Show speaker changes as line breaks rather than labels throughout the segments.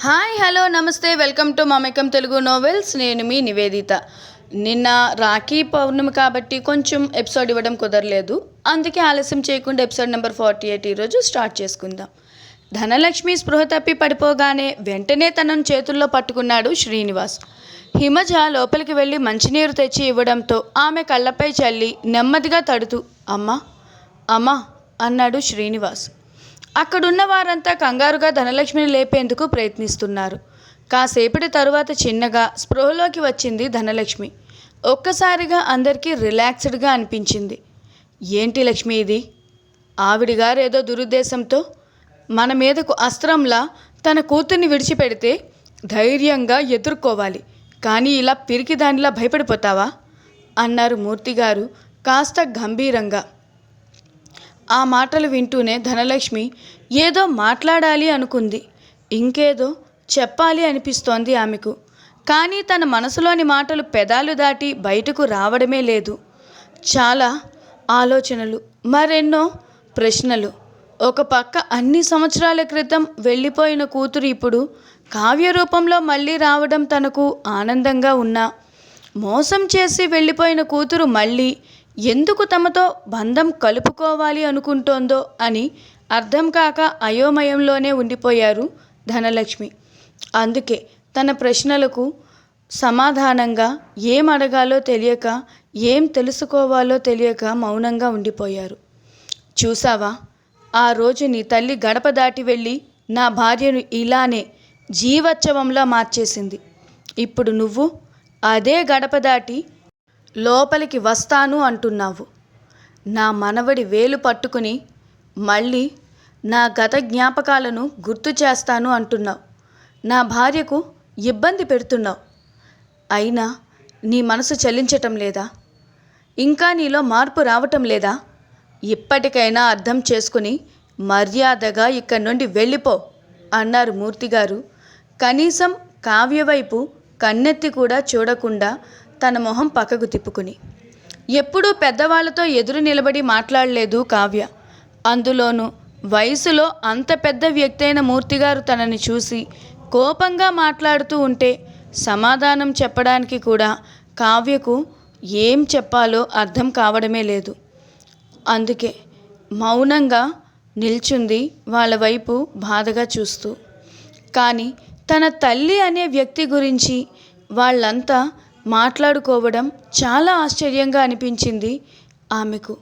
Hi hello నమస్తే welcome to Mamekam Telugu novels. నేను మీ నివేదిత. నిన్న రాఖీ పౌర్ణమి కాబట్టి కొంచెం ఎపిసోడ్ ఇవ్వడం కుదరలేదు. అందుకే ఆలస్యం చేయకుండా ఎపిసోడ్ నెంబర్ ఫార్టీ ఎయిట్ ఈరోజు స్టార్ట్ చేసుకుందాం. ధనలక్ష్మి స్పృహ తప్పి పడిపోగానే వెంటనే తనను చేతుల్లో పట్టుకున్నాడు శ్రీనివాస్. హిమజ లోపలికి వెళ్ళి మంచినీరు తెచ్చి ఇవ్వడంతో ఆమె కళ్ళపై చల్లి నెమ్మదిగా తడుతూ అమ్మా అమ్మా అన్నాడు శ్రీనివాస్. అక్కడున్న వారంతా కంగారుగా ధనలక్ష్మిని లేపేందుకు ప్రయత్నిస్తున్నారు. కాసేపటి తరువాత చిన్నగా స్పృహలోకి వచ్చింది ధనలక్ష్మి. ఒక్కసారిగా అందరికీ రిలాక్స్డ్గా అనిపించింది. ఏంటి లక్ష్మి ఇది? ఆవిడిగారు ఏదో దురుద్దేశంతో మన మీదకు అస్త్రంలా తన కూతుర్ని విడిచిపెడితే ధైర్యంగా ఎదుర్కోవాలి. కానీ ఇలా పిరికి దానిలా భయపడిపోతావా? అన్నారు మూర్తిగారు కాస్త గంభీరంగా. ఆ మాటలు వింటూనే ధనలక్ష్మి ఏదో మాట్లాడాలి అనుకుంది. ఇంకేదో చెప్పాలి అనిపిస్తోంది ఆమెకు. కానీ తన మనసులోని మాటలు పెదాలు దాటి బయటకు రావడమే లేదు. చాలా ఆలోచనలు మరెన్నో ప్రశ్నలు. ఒక పక్క అన్ని సంవత్సరాల క్రితం వెళ్ళిపోయిన కూతురు ఇప్పుడు కావ్య రూపంలో మళ్ళీ రావడం తనకు ఆనందంగా ఉన్నా. మోసం చేసి వెళ్ళిపోయిన కూతురు మళ్ళీ ఎందుకు తమతో బంధం కలుపుకోవాలి అనుకుంటోందో అని అర్థం కాక అయోమయంలోనే ఉండిపోయారు ధనలక్ష్మి. అందుకే తన ప్రశ్నలకు సమాధానంగా ఏం అడగాలో తెలియక ఏం తెలుసుకోవాలో తెలియక మౌనంగా ఉండిపోయారు. చూసావా ఆ రోజు నీ తల్లి గడప దాటి వెళ్ళి నా భార్యను ఇలానే జీవోత్సవంలా మార్చేసింది. ఇప్పుడు నువ్వు అదే గడప దాటి లోపలికి వస్తాను అంటున్నావు. నా మనవడి వేలు పట్టుకుని మళ్ళీ నా గత జ్ఞాపకాలను గుర్తు చేస్తాను అంటున్నావు. నా భార్యకు ఇబ్బంది పెడుతున్నావు. అయినా నీ మనసు చలించటం లేదా? ఇంకా నీలో మార్పు రావటం లేదా? ఇప్పటికైనా అర్థం చేసుకుని మర్యాదగా ఇక్కడి నుండి వెళ్ళిపో అన్నారు మూర్తిగారు. కనీసం కావ్య వైపు కన్నెత్తి కూడా చూడకుండా తన మొహం పక్కకు తిప్పుకుని. ఎప్పుడూ పెద్దవాళ్ళతో ఎదురు నిలబడి మాట్లాడలేదు కావ్య. అందులోనూ వయసులో అంత పెద్ద వ్యక్తి అయిన మూర్తిగారు తనని చూసి కోపంగా మాట్లాడుతూ ఉంటే సమాధానం చెప్పడానికి కూడా కావ్యకు ఏం చెప్పాలో అర్థం కావడమే లేదు. అందుకే మౌనంగా నిల్చుంది వాళ్ళ వైపు బాధగా చూస్తూ. కానీ తన తల్లి అనే వ్యక్తి గురించి వాళ్ళంతా మాట్లాడుకోవడం చాలా ఆశ్చర్యంగా అనిపించింది ఆమెకు.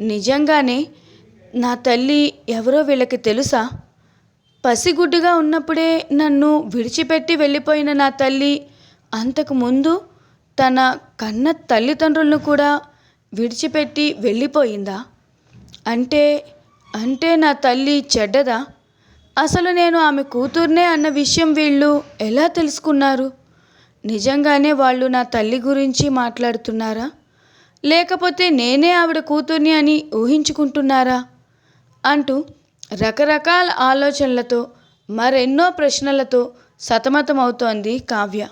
నిజంగానే నా తల్లి ఎవరో వీళ్ళకి తెలుసా? పసిగుడ్డుగా ఉన్నప్పుడే నన్ను విడిచిపెట్టి వెళ్ళిపోయిన నా తల్లి అంతకు ముందు తన కన్న తల్లిదండ్రులను కూడా విడిచిపెట్టి వెళ్ళిపోయిందా? అంటే అంటే నా తల్లి చెడ్డదా? అసలు నేను ఆమె కూతుర్నే అన్న విషయం వీళ్ళు ఎలా తెలుసుకున్నారు? నిజంగానే వాళ్ళు నా తల్లి గురించి మాట్లాడుతున్నారా? లేకపోతే నేనే ఆవిడ కూతుర్ని అని ఊహించుకుంటున్నారా? అంటూ రకరకాల ఆలోచనలతో మరెన్నో ప్రశ్నలతో సతమతమవుతోంది కావ్య.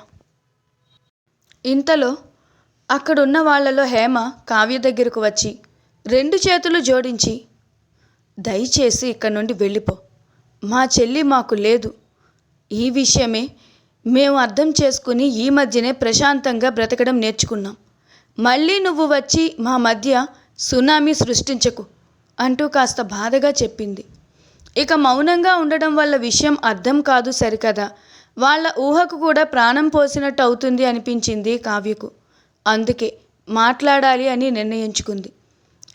ఇంతలో అక్కడున్న వాళ్ళలో హేమ కావ్య దగ్గరకు వచ్చి రెండు చేతులు జోడించి దయచేసి ఇక్కడి నుండి వెళ్ళిపో. మా చెల్లి మాకు లేదు. ఈ విషయమే మేము అర్థం చేసుకుని ఈ మధ్యనే ప్రశాంతంగా బ్రతకడం నేర్చుకున్నాం. మళ్ళీ నువ్వు వచ్చి మా మధ్య సునామీ సృష్టించకు అంటూ కాస్త బాధగా చెప్పింది. ఇక మౌనంగా ఉండడం వల్ల విషయం అర్థం కాదు సరికదా. వాళ్ళ ఊహకు కూడా ప్రాణం పోసినట్టు అవుతుంది అనిపించింది కావ్యకు. అందుకే మాట్లాడాలి అని నిర్ణయించుకుంది.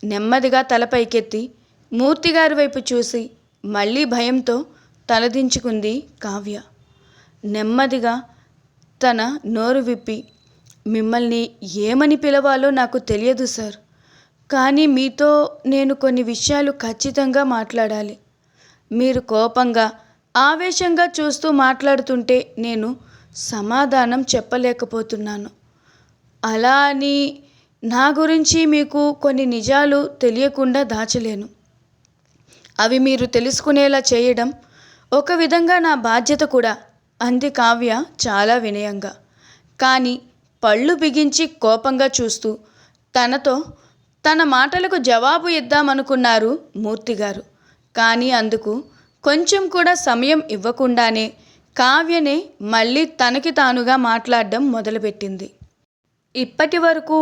నెమ్మదిగా తలపైకెత్తి మూర్తిగారి వైపు చూసి మళ్ళీ భయంతో తలదించుకుంది కావ్య. నెమ్మదిగా తన నోరు విప్పి మిమ్మల్ని ఏమని పిలవాలో నాకు తెలియదు సార్. కానీ మీతో నేను కొన్ని విషయాలు ఖచ్చితంగా మాట్లాడాలి. మీరు కోపంగా ఆవేశంగా చూస్తూ మాట్లాడుతుంటే నేను సమాధానం చెప్పలేకపోతున్నాను. అలా అని నా గురించి మీకు కొన్ని నిజాలు తెలియకుండా దాచలేను. అవి మీరు తెలుసుకునేలా చేయడం ఒక విధంగా నా బాధ్యత కూడా. అంది కావ్య చాలా వినయంగా. కానీ పళ్ళు బిగించి కోపంగా చూస్తూ తనతో తన మాటలకు జవాబు ఇద్దామనుకున్నారు మూర్తిగారు కానీ అందుకు కొంచెం కూడా సమయం ఇవ్వకుండానే కావ్యనే మళ్ళీ తనకి తానుగా మాట్లాడడం మొదలుపెట్టింది. ఇప్పటి వరకు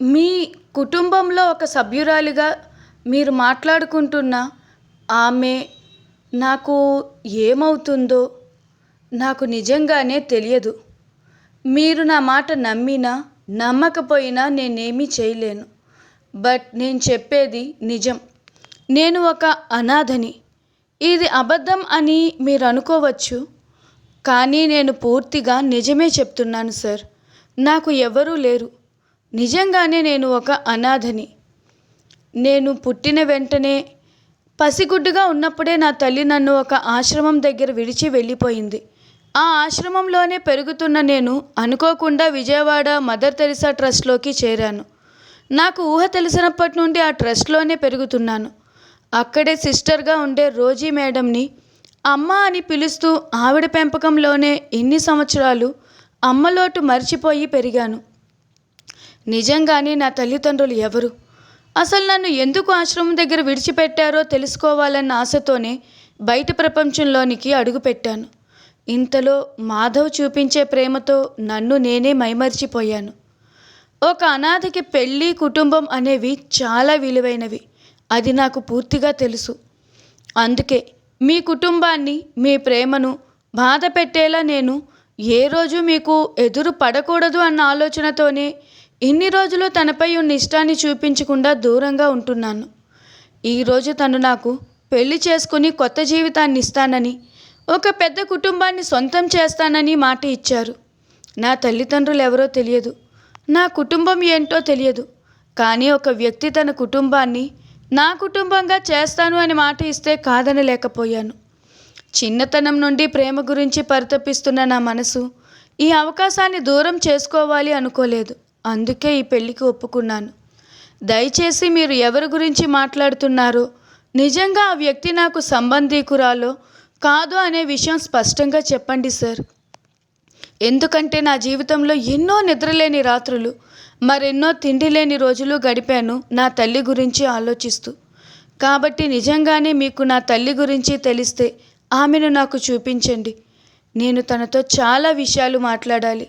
మీ కుటుంబంలో ఒక సభ్యురాలిగా మీరు మాట్లాడుకుంటున్న ఆమె నాకు ఏమవుతుందో నాకు నిజంగానే తెలియదు. మీరు నా మాట నమ్మినా నమ్మకపోయినా నేనేమీ చేయలేను. బట్ నేను చెప్పేది నిజం. నేను ఒక అనాథని. ఇది అబద్ధం అని మీరు అనుకోవచ్చు. కానీ నేను పూర్తిగా నిజమే చెప్తున్నాను సార్. నాకు ఎవరూ లేరు. నిజంగానే నేను ఒక అనాథని. నేను పుట్టిన వెంటనే పసిగుడ్డుగా ఉన్నప్పుడే నా తల్లి నన్ను ఒక ఆశ్రమం దగ్గర విడిచి వెళ్ళిపోయింది. ఆ ఆశ్రమంలోనే పెరుగుతున్న నేను అనుకోకుండా విజయవాడ మదర్ తెరిసా ట్రస్ట్లోకి చేరాను. నాకు ఊహ తెలిసినప్పటి నుండి ఆ ట్రస్ట్లోనే పెరుగుతున్నాను. అక్కడే సిస్టర్గా ఉండే రోజీ మేడంని అమ్మ అని పిలుస్తూ ఆవిడ పెంపకంలోనే ఇన్ని సంవత్సరాలు అమ్మలోటు మర్చిపోయి పెరిగాను. నిజంగానే నా తల్లిదండ్రులు ఎవరు? అసలు నన్ను ఎందుకు ఆశ్రమం దగ్గర విడిచిపెట్టారో తెలుసుకోవాలన్న ఆశతోనే బయట ప్రపంచంలోనికి అడుగుపెట్టాను. ఇంతలో మాధవ్ చూపించే ప్రేమతో నన్ను నేనే మైమర్చిపోయాను. ఒక అనాథకి పెళ్ళి కుటుంబం అనేవి చాలా విలువైనవి. అది నాకు పూర్తిగా తెలుసు. అందుకే మీ కుటుంబాన్ని మీ ప్రేమను బాధ పెట్టేలా నేను ఏ రోజు మీకు ఎదురు పడకూడదు అన్న ఆలోచనతోనే ఇన్ని రోజులు తనపై ఉన్న ఇష్టాన్ని చూపించకుండా దూరంగా ఉంటున్నాను. ఈరోజు తను నాకు పెళ్ళి చేసుకుని కొత్త జీవితాన్ని ఇస్తానని ఒక పెద్ద కుటుంబాన్ని సొంతం చేస్తానని మాట ఇచ్చారు. నా తల్లిదండ్రులు ఎవరో తెలియదు. నా కుటుంబం ఏంటో తెలియదు. కానీ ఒక వ్యక్తి తన కుటుంబాన్ని నా కుటుంబంగా చేస్తాను అని మాట ఇస్తే కాదనలేకపోయాను. చిన్నతనం నుండి ప్రేమ గురించి పరితపిస్తున్న నా మనసు ఈ అవకాశాన్ని దూరం చేసుకోవాలి అనుకోలేదు. అందుకే ఈ పెళ్ళికి ఒప్పుకున్నాను. దయచేసి మీరు ఎవరి గురించి మాట్లాడుతున్నారో నిజంగా ఆ వ్యక్తి నాకు సంబంధీకురాలో కాదు అనే విషయం స్పష్టంగా చెప్పండి సార్. ఎందుకంటే నా జీవితంలో ఎన్నో నిద్రలేని రాత్రులు మరెన్నో తిండి లేని రోజులు గడిపాను నా తల్లి గురించి ఆలోచిస్తూ. కాబట్టి నిజంగానే మీకు నా తల్లి గురించి తెలిస్తే ఆమెను నాకు చూపించండి. నేను తనతో చాలా విషయాలు మాట్లాడాలి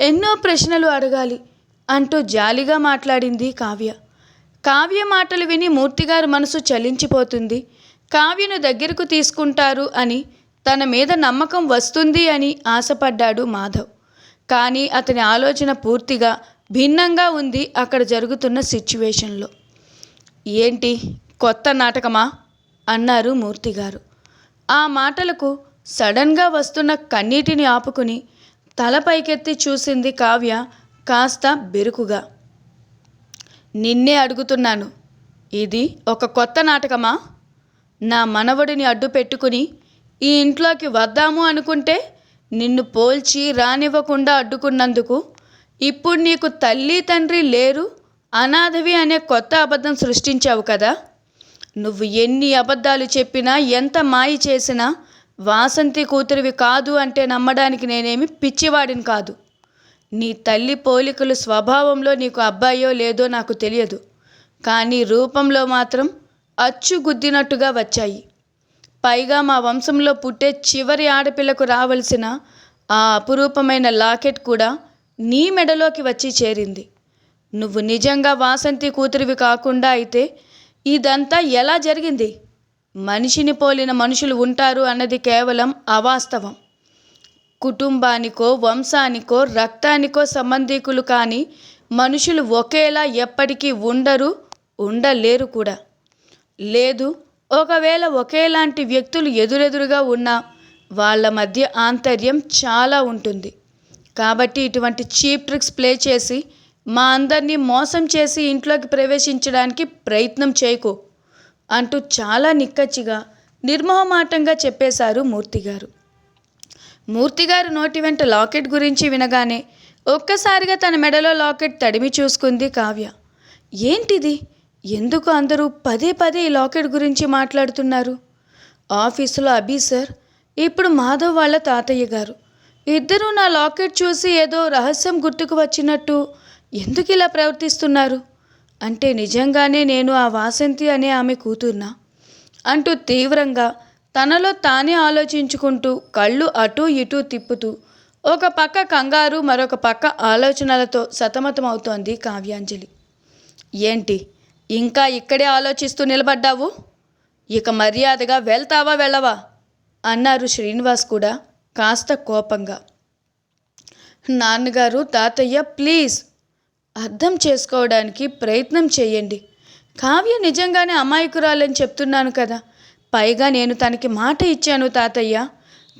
ఎన్నో ప్రశ్నలు అడగాలి అంటూ జాలిగా మాట్లాడింది కావ్య. కావ్య మాటలు విని మూర్తిగారు మనసు చలించిపోతుంది. కావ్యను దగ్గరకు తీసుకుంటారు అని తన మీద నమ్మకం వస్తుంది అని ఆశపడ్డాడు మాధవ్. కానీ అతని ఆలోచన పూర్తిగా భిన్నంగా ఉంది అక్కడ జరుగుతున్న సిచ్యువేషన్లో. ఏంటి కొత్త నాటకమా? అన్నారు మూర్తిగారు ఆ మాటలకు సడన్గా వస్తున్న కన్నీటిని ఆపుకుని తల పైకెత్తి చూసింది కావ్య కాస్త బెరుకుగా. నిన్నే అడుగుతున్నాను. ఇది ఒక కొత్త నాటకమా? నా మనవడిని అడ్డు పెట్టుకుని ఈ ఇంట్లోకి వద్దాము అనుకుంటే నిన్ను పోల్చి రానివ్వకుండా అడ్డుకున్నందుకు ఇప్పుడు నీకు తల్లి తండ్రి లేరు అనాథవి అనే కొత్త అబద్ధం సృష్టించావు కదా. నువ్వు ఎన్ని అబద్ధాలు చెప్పినా ఎంత మాయ చేసినా వాసంతి కూతురివి కాదు అంటే నమ్మడానికి నేనేమి పిచ్చివాడిని కాదు. నీ తల్లి పోలికలు స్వభావంలో నీకు అబ్బాయో లేదో నాకు తెలియదు. కానీ రూపంలో మాత్రం అచ్చు గుద్దినట్టుగా వచ్చాయి. పైగా మా వంశంలో పుట్టే చివరి ఆడపిల్లకు రావలసిన ఆ అపురూపమైన లాకెట్ కూడా నీ మెడలోకి వచ్చి చేరింది. నువ్వు నిజంగా వాసంతి కూతురివి కాకుండా అయితే ఇదంతా ఎలా జరిగింది? మనిషిని పోలిన మనుషులు ఉంటారు అన్నది కేవలం అవాస్తవం. కుటుంబానికో వంశానికో రక్తానికో సంబంధీకులు కానీ మనుషులు ఒకేలా ఎప్పటికీ ఉండరు ఉండలేరు కూడా. లేదు. ఒకవేళ ఒకేలాంటి వ్యక్తులు ఎదురెదురుగా ఉన్నా వాళ్ళ మధ్య ఆంతర్యం చాలా ఉంటుంది. కాబట్టి ఇటువంటి చీప్ ట్రిక్స్ ప్లే చేసి మా అందరినీ మోసం చేసి ఇంట్లోకి ప్రవేశించడానికి ప్రయత్నం చేయకు అంటూ చాలా నిక్కచ్చిగా నిర్మోహమాటంగా చెప్పేశారు మూర్తిగారు. మూర్తిగారు నోటి వెంట లాకెట్ గురించి వినగానే ఒక్కసారిగా తన మెడలో లాకెట్ తడిమి చూసుకుంది కావ్య. ఏంటిది? ఎందుకు అందరూ పదే పదే ఈ లాకెట్ గురించి మాట్లాడుతున్నారు? ఆఫీసులో అభి సార్ ఇప్పుడు మాధవ్ వాళ్ళ తాతయ్య గారు. ఇద్దరూ నా లాకెట్ చూసి ఏదో రహస్యం గుర్తుకు వచ్చినట్టు ఎందుకు ఇలా ప్రవర్తిస్తున్నారు? అంటే నిజంగానే నేను ఆ వాసంతి అనే ఆమె కూతుర్నా? అంటూ తీవ్రంగా తనలో తానే ఆలోచించుకుంటూ కళ్ళు అటూ ఇటూ తిప్పుతూ ఒక పక్క కంగారు మరొక పక్క ఆలోచనలతో సతమతమవుతోంది కావ్యాంజలి. ఏంటి? ఇంకా ఇక్కడే ఆలోచిస్తూ నిలబడ్డావు? ఇక మర్యాదగా వెళ్తావా వెళ్ళవా? అన్నారు శ్రీనివాస్ కూడా కాస్త కోపంగా. నాన్నగారు తాతయ్య ప్లీజ్ అర్థం చేసుకోవడానికి ప్రయత్నం చేయండి. కావ్య నిజంగానే అమాయకురాలని చెప్తున్నాను కదా. పైగా నేను తనకి మాట ఇచ్చాను తాతయ్య.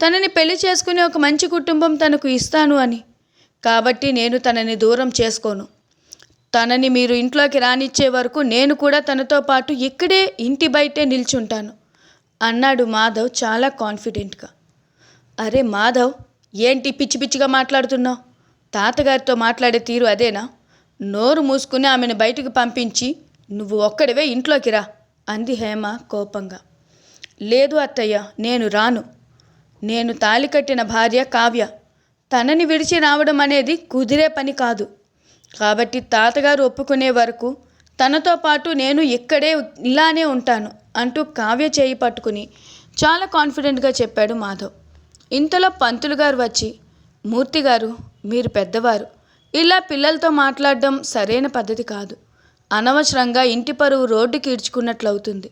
తనని పెళ్ళి చేసుకుని ఒక మంచి కుటుంబం తనకు ఇస్తాను అని. కాబట్టి నేను తనని దూరం చేసుకోను. తనని మీరు ఇంట్లోకి రానిచ్చే వరకు నేను కూడా తనతో పాటు ఇక్కడే ఇంటి బయటే నిల్చుంటాను. అన్నాడు మాధవ్ చాలా కాన్ఫిడెంట్గా. అరే మాధవ్ ఏంటి పిచ్చి పిచ్చిగా మాట్లాడుతున్నావు? తాతగారితో మాట్లాడే తీరు అదేనా? నోరు మూసుకుని ఆమెను బయటకు పంపించి నువ్వు ఒక్కడివే ఇంట్లోకి రా అంది హేమ కోపంగా. లేదు అత్తయ్య నేను రాను. నేను తాళి కట్టిన భార్య కావ్య. తనని విడిచి రావడం అనేది కుదిరే పని కాదు. కాబట్టి తాతగారు ఒప్పుకునే వరకు తనతో పాటు నేను ఇక్కడే ఇలానే ఉంటాను అంటూ కావ్య చేయి పట్టుకుని చాలా కాన్ఫిడెంట్గా చెప్పాడు మాధవ్. ఇంతలో పంతులు గారు వచ్చి మూర్తి గారు మీరు పెద్దవారు. ఇలా పిల్లలతో మాట్లాడడం సరైన పద్ధతి కాదు. అనవసరంగా ఇంటి పరువు రోడ్డుకి ఈడ్చుకున్నట్లవుతుంది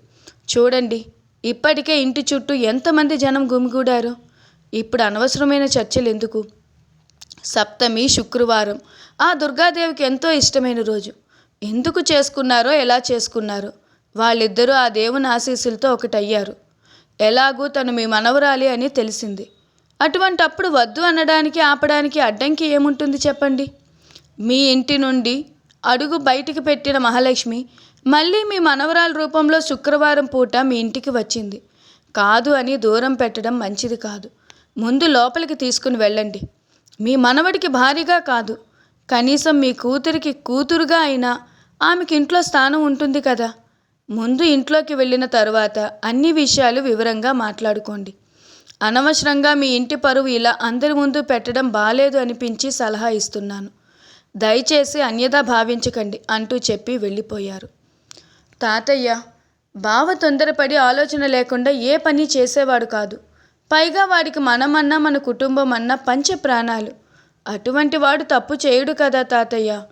చూడండి ఇప్పటికే ఇంటి చుట్టూ ఎంతమంది జనం గుమిగూడారు? ఇప్పుడు అనవసరమైన చర్చలు ఎందుకు సప్తమి శుక్రవారం. ఆ దుర్గాదేవికి ఎంతో ఇష్టమైన రోజు. ఎందుకు చేసుకున్నారో ఎలా చేసుకున్నారో? వాళ్ళిద్దరూ ఆ దేవుని ఆశీస్సులతో ఒకటయ్యారు. ఎలాగూ తను మీ మనవరాలి అని తెలిసింది. అటువంటప్పుడు వద్దు అనడానికి ఆపడానికి అడ్డంకి ఏముంటుంది చెప్పండి? మీ ఇంటి నుండి అడుగు బయటికి పెట్టిన మహాలక్ష్మి మళ్ళీ మీ మనవరాల రూపంలో శుక్రవారం పూట మీ ఇంటికి వచ్చింది. కాదు అని దూరం పెట్టడం మంచిది కాదు. ముందు లోపలికి తీసుకుని వెళ్ళండి. మీ మనవడికి భారీగా కాదు. కనీసం మీ కూతురికి కూతురుగా అయినా ఆమెకి ఇంట్లో స్థానం ఉంటుంది కదా. ముందు ఇంట్లోకి వెళ్ళిన తరువాత అన్ని విషయాలు వివరంగా మాట్లాడుకోండి. అనవసరంగా మీ ఇంటి పరువు ఇలా అందరి ముందు పెట్టడం బాలేదు అనిపించి సలహా ఇస్తున్నాను. దయచేసి అన్యదా భావించకండి అంటూ చెప్పి వెళ్ళిపోయారు. తాతయ్య బావ తొందరపడి ఆలోచన లేకుండా ఏ పని చేసేవాడు కాదు. పైగా వాడికి మనమన్నా మన కుటుంబం అన్నా పంచ ప్రాణాలు. అటువంటి వాడు తప్పు చేయడు కదా తాతయ్య.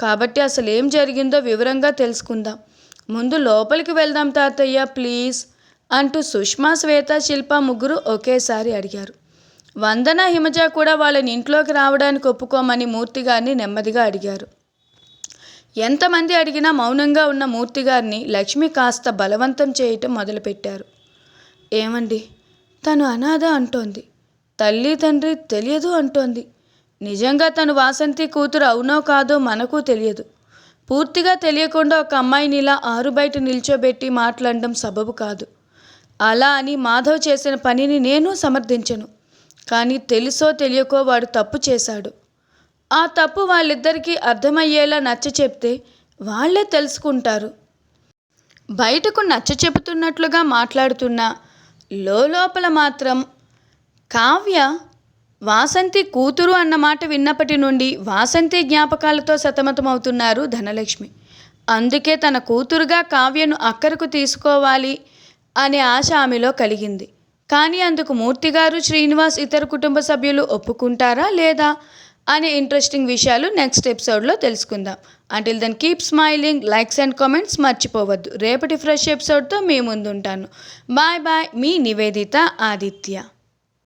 కాబట్టి అసలు ఏం జరిగిందో వివరంగా తెలుసుకుందాం. ముందు లోపలికి వెళ్దాం తాతయ్య ప్లీజ్ అంటూ సుష్మా శ్వేత శిల్ప ముగ్గురు ఒకేసారి అడిగారు. వందన హిమజ కూడా వాళ్ళని ఇంట్లోకి రావడానికి ఒప్పుకోమని మూర్తి గారిని నెమ్మదిగా అడిగారు. ఎంతమంది అడిగినా మౌనంగా ఉన్న మూర్తి గారిని లక్ష్మి కాస్త బలవంతం చేయటం మొదలుపెట్టారు. ఏమండి? తను అనాథ అంటోంది. తల్లి తండ్రి తెలియదు అంటోంది. నిజంగా తను వాసంతి కూతురు అవునో కాదో మనకు తెలియదు. పూర్తిగా తెలియకుండా ఒక అమ్మాయిని ఇలా ఆరు బయట నిల్చోబెట్టి మాట్లాడడం సబబు కాదు. అలా అని మాధవ్ చేసిన పనిని నేను సమర్థించను. కానీ తెలుసో తెలియకో వాడు తప్పు చేశాడు. ఆ తప్పు వాళ్ళిద్దరికీ అర్థమయ్యేలా నచ్చ చెప్తే వాళ్ళే తెలుసుకుంటారు. బయటకు నచ్చ చెబుతున్నట్లుగా మాట్లాడుతున్నా లోపల మాత్రం కావ్య వాసంతి కూతురు అన్నమాట విన్నప్పటి నుండి వాసంతి జ్ఞాపకాలతో సతమతమవుతున్నారు ధనలక్ష్మి. అందుకే తన కూతురుగా కావ్యను అక్కరకు తీసుకోవాలి అనే ఆశ ఆమెలో కలిగింది. కానీ అందుకు మూర్తిగారు శ్రీనివాస్ ఇతర కుటుంబ సభ్యులు ఒప్పుకుంటారా లేదా? అనే ఇంట్రెస్టింగ్ విషయాలు నెక్స్ట్ ఎపిసోడ్లో తెలుసుకుందాం. Until then keep smiling likes and comments మర్చిపోవద్దు. రేపటి ఫ్రెష్ ఎపిసోడ్తో మీ ముందుంటాను. బాయ్ బాయ్ మీ నివేదిత ఆదిత్య.